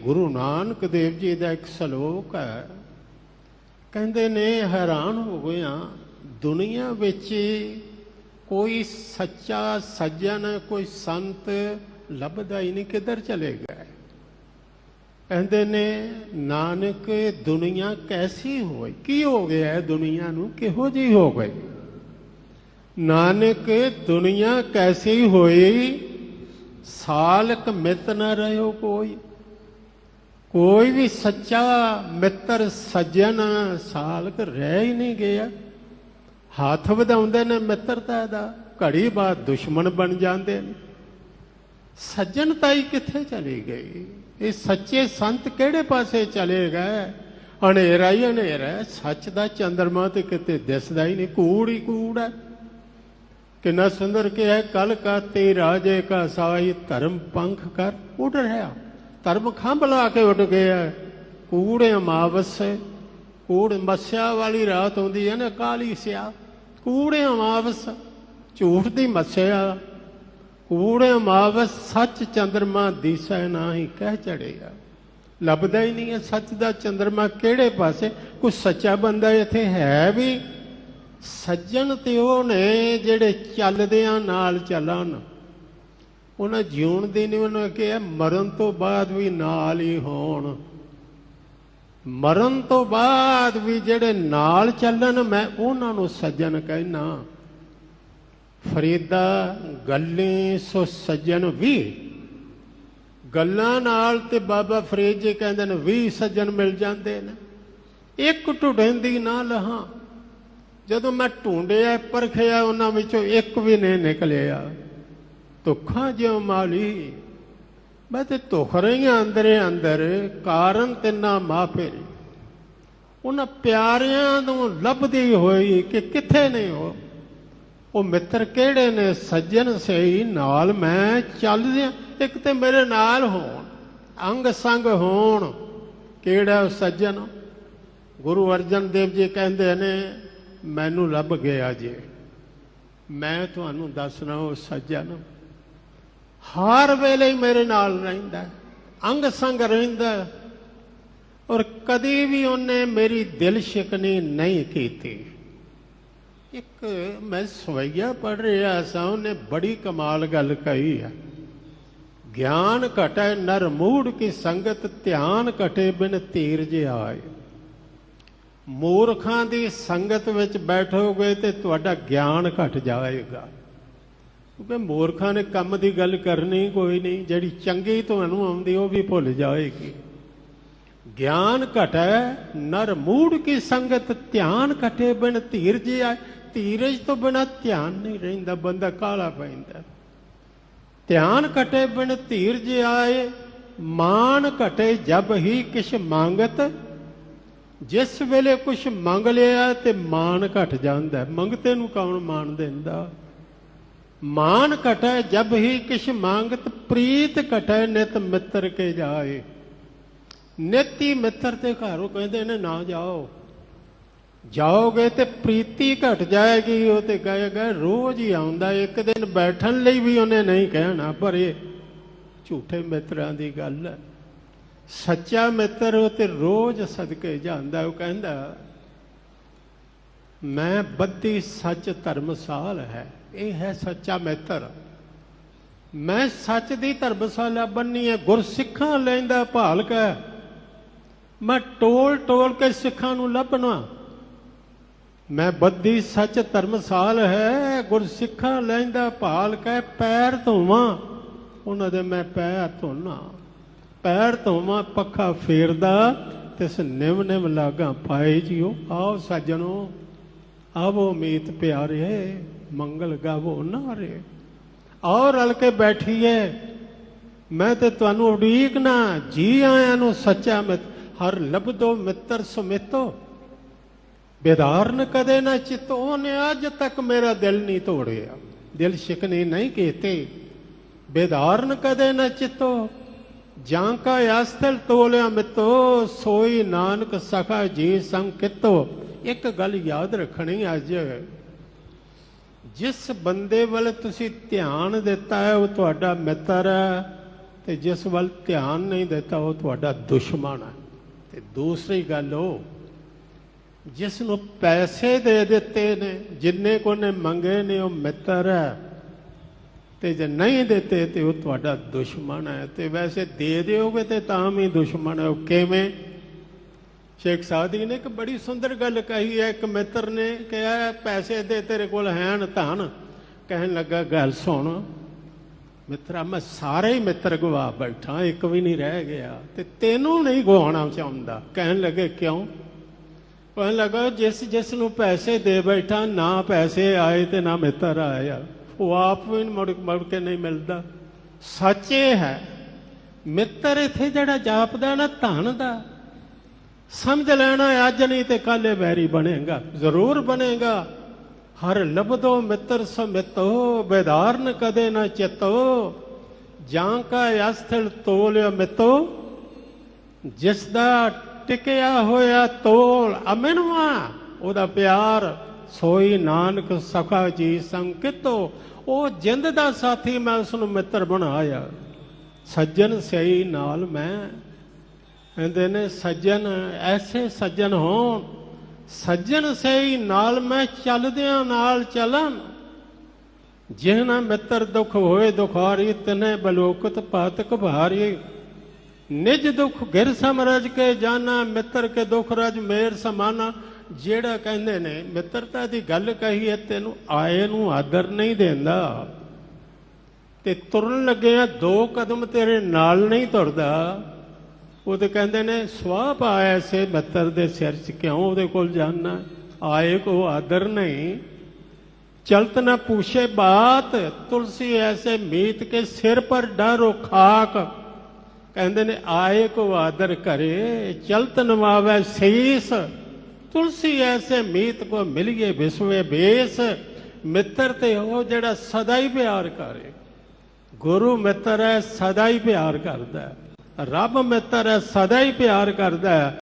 ਗੁਰੂ ਨਾਨਕ ਦੇਵ ਜੀ ਦਾ ਇੱਕ ਸ਼ਲੋਕ ਹੈ। ਕਹਿੰਦੇ ਨੇ, ਹੈਰਾਨ ਹੋ ਗਿਆ, ਦੁਨੀਆ ਵਿੱਚ ਕੋਈ ਸੱਚਾ ਸੱਜਣ, ਕੋਈ ਸੰਤ ਲੱਭਦਾ ਹੀ ਨਹੀਂ ਕਿੱਧਰ ਚਲੇ ਗਏ। ਕਹਿੰਦੇ ਨੇ, ਨਾਨਕ, ਦੁਨੀਆ ਕੈਸੀ ਹੋਈ? ਕੀ ਹੋ ਗਿਆ ਹੈ? ਦੁਨੀਆ ਨੂੰ ਕਿਹੋ ਜਿਹੀ ਹੋ ਗਈ? ਨਾਨਕ, ਦੁਨੀਆ ਕੈਸੀ ਹੋਈ? ਸਾਲਕ ਮਿਤ ਨ ਰਹਿਓ ਕੋਈ। ਕੋਈ ਵੀ ਸੱਚਾ ਮਿੱਤਰ ਸੱਜਣ ਸਾਲਕ ਰਹਿ ਹੀ ਨਹੀਂ ਗਿਆ। ਹੱਥ ਵਧਾਉਂਦੇ ਨੇ ਮਿੱਤਰਤਾ ਦਾ, ਘੜੀ ਬਾਅਦ ਦੁਸ਼ਮਣ ਬਣ ਜਾਂਦੇ ਨੇ। ਸੱਜਣਤਾ ਹੀ ਕਿੱਥੇ ਚਲੀ ਗਈ? ਇਹ ਸੱਚੇ ਸੰਤ ਕਿਹੜੇ ਪਾਸੇ ਚਲੇ ਗਏ? ਹਨੇਰਾ ਹੀ ਹਨੇਰਾ ਸੱਚ ਦਾ ਚੰਦਰਮਾ ਤੇ ਕਿਤੇ ਦਿਸਦਾ ਹੀ ਨਹੀਂ, ਕੂੜ ਹੀ ਕੂੜ ਹੈ। ਕਿੰਨਾ ਸੁੰਦਰ ਕਿਹਾ, ਕਲ ਕਾ ਤੇ ਰਾਜੇ ਕਾ ਸਾਈ ਧਰਮ ਪੰਖ ਕਰ। ਉੱਡ ਰਿਹਾ ਧਰਮ ਖੰਭ ਲਾ ਕੇ ਉੱਡ ਗਿਆ। ਕੂੜੇ ਅਮਾਵਸੇ, ਕੂੜ ਮੱਸਿਆ ਵਾਲੀ ਰਾਤ ਆਉਂਦੀ ਹੈ ਨਾ, ਕਾਲੀ ਸਿਆ। ਕੂੜੇ ਅਮਾਵਸ, ਝੂਠ ਦੀ ਮੱਸਿਆ। ਕੂੜੇ ਅਮਾਵਸ, ਸੱਚ ਚੰਦਰਮਾ ਦੀਸੈ ਨਾਹੀ ਕਹਿ ਚੜੇਗਾ ਲੱਭਦਾ ਹੀ ਨਹੀਂ ਹੈ ਸੱਚ ਦਾ ਚੰਦਰਮਾ ਕਿਹੜੇ ਪਾਸੇ। ਕੋਈ ਸੱਚਾ ਬੰਦਾ ਇੱਥੇ ਹੈ ਵੀ। ਸੱਜਣ ਤੇ ਉਹ ਨੇ ਜਿਹੜੇ ਚੱਲਦਿਆਂ ਨਾਲ ਚੱਲਣ। ਉਹਨਾਂ ਜਿਉਣ ਦੀ ਨਹੀਂ ਉਹਨਾਂ ਕਿਹਾ, ਮਰਨ ਤੋਂ ਬਾਅਦ ਵੀ ਨਾਲ ਹੀ ਹੋਣ। ਮਰਨ ਤੋਂ ਬਾਅਦ ਵੀ ਜਿਹੜੇ ਨਾਲ ਚੱਲਣ, ਮੈਂ ਉਹਨਾਂ ਨੂੰ ਸੱਜਣ ਕਹਿਣਾ ਫਰੀਦਾ ਗੱਲੇ ਸੋ ਸੱਜਣ ਵੀ। ਗੱਲਾਂ ਨਾਲ ਤੇ ਬਾਬਾ ਫਰੀਦ ਜੀ ਕਹਿੰਦੇ ਨੇ 20 ਸੱਜਣ ਮਿਲ ਜਾਂਦੇ ਨੇ। ਇੱਕ ਢੁੱਡੈਂਦੀ ਨਾ ਲਹਾਂ। ਜਦੋਂ ਮੈਂ ਢੂੰਡਿਆ, ਪਰਖਿਆ, ਉਹਨਾਂ ਵਿੱਚੋਂ ਇੱਕ ਵੀ ਨਹੀਂ ਨਿਕਲਿਆ। ਧੁੱਖਾਂ ਜਿਉ ਮਾਲੀ। ਮੈਂ ਤੇ ਧੁਖ ਰਹੀਆਂ ਅੰਦਰੇ ਅੰਦਰ, ਕਾਰਨ ਤਿੰਨਾ ਮਾਫੇ ਉਹਨਾਂ ਪਿਆਰਿਆਂ ਨੂੰ ਲੱਭਦੀ ਹੋਈ ਕਿ ਕਿੱਥੇ ਨੇ ਉਹ? ਉਹ ਮਿੱਤਰ ਕਿਹੜੇ ਨੇ? ਸੱਜਣ ਸਹੀ ਨਾਲ ਮੈਂ ਚੱਲਦਿਆਂ ਇੱਕ ਤੇ ਮੇਰੇ ਨਾਲ ਹੋਣ, ਅੰਗ ਸੰਗ ਹੋਣ। ਕਿਹੜਾ ਉਹ ਸੱਜਣ? ਗੁਰੂ ਅਰਜਨ ਦੇਵ ਜੀ ਕਹਿੰਦੇ ਨੇ, ਮੈਨੂੰ ਲੱਭ ਗਿਆ ਜੇ। ਮੈਂ ਤੁਹਾਨੂੰ ਦੱਸਣਾ ਉਹ ਸੱਜਣ। ਹਰ ਵੇਲੇ ਮੇਰੇ ਨਾਲ ਰਹਿੰਦਾ ਅੰਗ ਸੰਗ ਰਹਿੰਦਾ ਔਰ ਕਦੇ ਵੀ ਉਹਨੇ ਮੇਰੀ ਦਿਲ ਸ਼ਿਕਨੀ ਨਹੀਂ ਕੀਤੀ। ਇੱਕ ਮੈਂ ਸਵਈਆ ਪੜ ਰਿਹਾ ਸਾਂ, ਉਹਨੇ ਬੜੀ ਕਮਾਲ ਗੱਲ ਕਹੀ ਹੈ। ਗਿਆਨ ਘਟੈ ਨਰ ਮੂੜ ਕੀ ਸੰਗਤ ਧਿਆਨ ਘਟੇ ਬਿਨ ਧੀਰਜ ਆਏ। ਮੂਰਖਾਂ ਦੀ ਸੰਗਤ ਵਿੱਚ ਬੈਠੋਗੇ ਤੇ ਤੁਹਾਡਾ ਗਿਆਨ ਘਟ ਜਾਏਗਾ। ਕਿਉਂਕਿ ਮੂਰਖਾਂ ਨੇ ਕੰਮ ਦੀ ਗੱਲ ਕਰਨੀ ਕੋਈ ਨਹੀਂ, ਜਿਹੜੀ ਚੰਗੀ ਤੁਹਾਨੂੰ ਆਉਂਦੀ ਉਹ ਵੀ ਭੁੱਲ ਜਾਏਗੀ। ਗਿਆਨ ਘਟੈ, ਨਰ ਮੂੜ ਕੀ ਸੰਗਤ ਧਿਆਨ ਘਟੇ ਬਿਨ ਧੀਰਜ ਆਏ ਧੀਰਜ ਤੋਂ ਬਿਨਾ ਧਿਆਨ ਨਹੀਂ ਰਹਿੰਦਾ, ਬੰਦਾ ਕਾਲਾ ਪੈਂਦਾ। ਧਿਆਨ ਘਟੇ ਬਿਨ ਧੀਰਜ ਆਏ ਮਾਨ ਘਟੇ ਜਬ ਹੀ ਕਿਛ ਮੰਗਤ। ਜਿਸ ਵੇਲੇ ਕੁਛ ਮੰਗ ਲਿਆ ਤੇ ਮਾਨ ਘਟ ਜਾਂਦਾ। ਮੰਗਤੇ ਨੂੰ ਕੌਣ ਮਾਨ ਦਿੰਦਾ? ਮਾਨ ਘਟੈ ਜਬ ਹੀ ਕਿਛ ਮੰਗਤ, ਪ੍ਰੀਤ ਘਟੈ ਨਿਤ ਮਿੱਤਰ ਕੇ ਜਾਏ। ਨਿਤੀ ਮਿੱਤਰ ਤੇ ਘਰੋਂ ਕਹਿੰਦੇ ਨੇ, ਨਾ ਜਾਓ। ਜਾਓਗੇ ਤੇ ਪ੍ਰੀਤੀ ਘਟ ਜਾਏਗੀ, ਉਹ ਤੇ ਕਹੇਗਾ ਰੋਜ਼ ਹੀ ਆਉਂਦਾ, ਇੱਕ ਦਿਨ ਬੈਠਣ ਲਈ ਵੀ ਉਹਨੇ ਨਹੀਂ ਕਹਿਣਾ, ਪਰ ਇਹ ਝੂਠੇ ਮਿੱਤਰਾਂ ਦੀ ਗੱਲ ਹੈ। ਸੱਚਾ ਮਿੱਤਰ ਉਹ ਤੇ ਰੋਜ਼ ਸਦਕੇ ਜਾਂਦਾ, ਉਹ ਕਹਿੰਦਾ, ਮੈਂ ਬੱਦੀ ਸੱਚ ਧਰਮਸਾਲ ਹੈ। ਇਹ ਹੈ ਸੱਚਾ ਮਿੱਤਰ। ਮੈਂ ਸੱਚ ਦੀ ਧਰਮਸਾਲਾ ਬੰਨੀ ਹੈ, ਗੁਰਸਿੱਖਾਂ ਲੈਂਦਾ ਭਾਲ ਕੇ। ਮੈਂ ਟੋਲ ਟੋਲ ਕੇ ਸਿੱਖਾਂ ਨੂੰ ਲੱਭਣਾ। ਮੈਂ ਬੱਦੀ ਸੱਚ ਧਰਮਸਾਲ ਹੈ, ਗੁਰਸਿੱਖਾਂ ਲੈਂਦਾ ਭਾਲ ਕੇ। ਪੈਰ ਧੋਵਾਂ, ਉਹਨਾਂ ਦੇ ਮੈਂ ਪੈਰ ਧੋਣਾ ਪੈਰ ਧੋਵਾਂ, ਪੱਖਾ ਫੇਰਦਾ, ਤਿਸ ਨਿਮ ਨਿਮ ਲਾਗਾ ਪਾਏ ਜਿਓ। ਆਓ ਸੱਜਣੋ, ਆਵੋ ਮੀਤ ਪਿਆਰੇ। ਮੰਗਲ ਗਾਵੋ ਨਾਰੇ ਔਰ ਰਲ ਕੇ ਬੈਠੀਏ। ਮੈਂ ਤੇ ਤੁਹਾਨੂੰ ਉਡੀਕ ਨਾ, ਜੀ ਆਇਆਂ ਨੂੰ ਸੱਚਾ ਮਿੱਤ, ਹਰ ਲਬਦੋ ਮਿੱਤਰ ਸੁਮਿਤੋ। ਬੇਦਾਰਨ ਕਦੇ ਨਾ ਚਿਤੋ, ਉਹਨੇ ਅੱਜ ਤੱਕ ਮੇਰਾ ਦਿਲ ਨਹੀਂ ਤੋੜਿਆ। ਦਿਲ ਸ਼ਿਕਨੇ ਨਹੀਂ ਕੀਤੇ। ਬੇਦਾਰਨ ਕਦੇ ਨਾ ਚਿਤੋ। ਜਾਂ ਕਾ ਅਸਤਲ ਤੋਲਿਆ ਮਿੱਤੋ, ਸੋਈ ਨਾਨਕ ਸਖਾ ਜੀ ਸੰਗ ਕਿਤੋ ਇੱਕ ਗੱਲ ਯਾਦ ਰੱਖਣੀ ਅੱਜ। ਜਿਸ ਬੰਦੇ ਵੱਲ ਤੁਸੀਂ ਧਿਆਨ ਦਿੱਤਾ ਹੈ, ਉਹ ਤੁਹਾਡਾ ਮਿੱਤਰ ਹੈ ਤੇ ਜਿਸ ਵੱਲ ਧਿਆਨ ਨਹੀਂ ਦਿੱਤਾ, ਉਹ ਤੁਹਾਡਾ ਦੁਸ਼ਮਣ ਹੈ। ਤੇ ਦੂਸਰੀ ਗੱਲ ਉਹ, ਜਿਸ ਨੂੰ ਪੈਸੇ ਦੇ ਦਿੱਤੇ ਨੇ, ਜਿੰਨੇ ਕੋ ਨੇ ਮੰਗੇ ਨੇ, ਉਹ ਮਿੱਤਰ ਹੈ। ਤੇ ਜੇ ਨਹੀਂ ਦਿੱਤੇ, ਤੇ ਉਹ ਤੁਹਾਡਾ ਦੁਸ਼ਮਣ ਹੈ। ਤੇ ਵੈਸੇ ਦੇ ਦਿਓਗੇ ਤੇ ਤਾਂ ਵੀ ਦੁਸ਼ਮਣ ਹੈ। ਉਹ ਕਿਵੇਂ? ਸ਼ੇਖ ਸਾਦੀ ਨੇ ਇੱਕ ਬੜੀ ਸੁੰਦਰ ਗੱਲ ਕਹੀ ਹੈ। ਇੱਕ ਮਿੱਤਰ ਨੇ ਕਿਹਾ, ਪੈਸੇ ਦੇ ਤੇਰੇ ਕੋਲ ਹੈਨ ਧਨ ਕਹਿਣ ਲੱਗਾ, ਗੱਲ ਸੁਣ। ਮਿੱਤਰਾ, ਮੈਂ ਸਾਰੇ ਹੀ ਮਿੱਤਰ ਗਵਾ ਬੈਠਾ, ਇੱਕ ਵੀ ਨਹੀਂ ਰਹਿ ਗਿਆ। ਤੇ ਤੈਨੂੰ ਨਹੀਂ ਗਵਾਉਣਾ ਚਾਹੁੰਦਾ। ਕਹਿਣ ਲੱਗੇ, ਕਿਉਂ? ਕਹਿਣ ਲੱਗਾ, ਜਿਸ ਜਿਸ ਨੂੰ ਪੈਸੇ ਦੇ ਬੈਠਾ, ਨਾ ਪੈਸੇ ਆਏ ਤੇ ਨਾ ਮਿੱਤਰ ਆਇਆ। ਉਹ ਆਪ ਵੀ ਮੁੜ ਮੁੜ ਕੇ ਨਹੀਂ ਮਿਲਦਾ। ਸੱਚ ਇਹ ਹੈ, ਮਿੱਤਰ ਇੱਥੇ ਜਿਹੜਾ ਜਾਪਦਾ ਨਾ, ਧਨ ਦਾ ਸਮਝ ਲੈਣਾ ਅੱਜ ਨਹੀਂ ਤੇ ਕੱਲੇ ਵੈਰੀ ਬਣੇਗਾ। ਜ਼ਰੂਰ ਬਣੇਗਾ। ਹਰ ਲਬਦੋ ਮਿੱਤਰ ਸਮਿਤੋ, ਬੇਦਾਰਨ ਕਦੇ ਨਾ ਚਿਤੋ। ਜਾਂ ਕਾ ਅਸਥਲ ਤੋਲਿਓ ਮਿਤੋ, ਜਿਸ ਦਾ ਟਿਕਿਆ ਹੋਇਆ ਤੋਲ ਅਮਨਵਾ, ਉਹਦਾ ਪਿਆਰ ਸੋਈ ਨਾਨਕ ਸਖਾ ਜੀ ਸੰਕਿਤੋ। ਉਹ ਜਿੰਦ ਦਾ ਸਾਥੀ ਮੈਂ ਉਸ ਨੂੰ ਮਿੱਤਰ ਬਣਾਇਆ। ਸੱਜਣ ਸਈ ਨਾਲ ਮੈਂ ਕਹਿੰਦੇ ਨੇ, ਸੱਜਣ, ਐਸੇ ਸੱਜਣ ਹੋਣ ਸੱਜਣ ਸਹੀ ਨਾਲ ਮੈਂ ਚੱਲਦਿਆਂ ਨਾਲ ਚੱਲਨ ਜਿਹਨਾ ਮਿੱਤਰ ਦੁਖ ਹੋਏ ਦੁਖਾਰੀ, ਤਨੇ ਬਲੋਕਤ ਪਾਤਕ ਭਾਰੀ। ਨਿਜ ਦੁਖ ਗਿਰ ਸਮਰਜ ਕੇ ਜਾਣਾ ਮਿੱਤਰ ਕੇ ਦੁਖ ਰਜ ਮੇਰ ਸਮਾਨਾ। ਜਿਹੜਾ ਕਹਿੰਦੇ ਨੇ, ਮਿੱਤਰਤਾ ਦੀ ਗੱਲ ਕਹੀ ਹੈ ਤੈਨੂੰ ਆਏ ਨੂੰ ਆਦਰ ਨਹੀਂ ਦਿੰਦਾ। ਤੇ ਤੁਰਨ ਲੱਗਿਆ ਦੋ ਕਦਮ ਤੇਰੇ ਨਾਲ ਨਹੀਂ ਤੁਰਦਾ। ਉਹ ਤੇ ਕਹਿੰਦੇ ਨੇ, ਸਵਾਹ ਪਾਇਆ ਸੇ ਮਿੱਤਰ ਦੇ ਸਿਰ 'ਚ ਕਿਉਂ ਉਹਦੇ ਕੋਲ ਜਾਣਾ ਆਏ ਕੋ ਆਦਰ ਨਹੀਂ। ਚਲਤ ਨਾ ਪੂਛੇ ਬਾਤ, ਤੁਲਸੀ ਐਸੇ ਮੀਤ ਕੇ ਸਿਰ ਪਰ ਡਰੋ ਖਾਕ। ਕਹਿੰਦੇ ਨੇ, ਆਏ ਕੋ ਆਦਰ ਕਰੇ, ਚਲਤ ਨਵਾਵੇ ਸੀਸ। ਤੁਲਸੀ ਐਸੇ ਮੀਤ ਕੋ ਮਿਲਿਏ ਵਿਸਵੇ ਬੇਸ। ਮਿੱਤਰ ਤੇ ਉਹ ਜਿਹੜਾ ਸਦਾ ਹੀ ਪਿਆਰ ਕਰੇ। ਗੁਰੂ ਮਿੱਤਰ ਹੈ, ਸਦਾ ਹੀ ਪਿਆਰ ਕਰਦਾ ਹੈ। ਰੱਬ ਮਿੱਤਰ ਹੈ ਸਦਾ ਹੀ ਪਿਆਰ ਕਰਦਾ ਹੈ।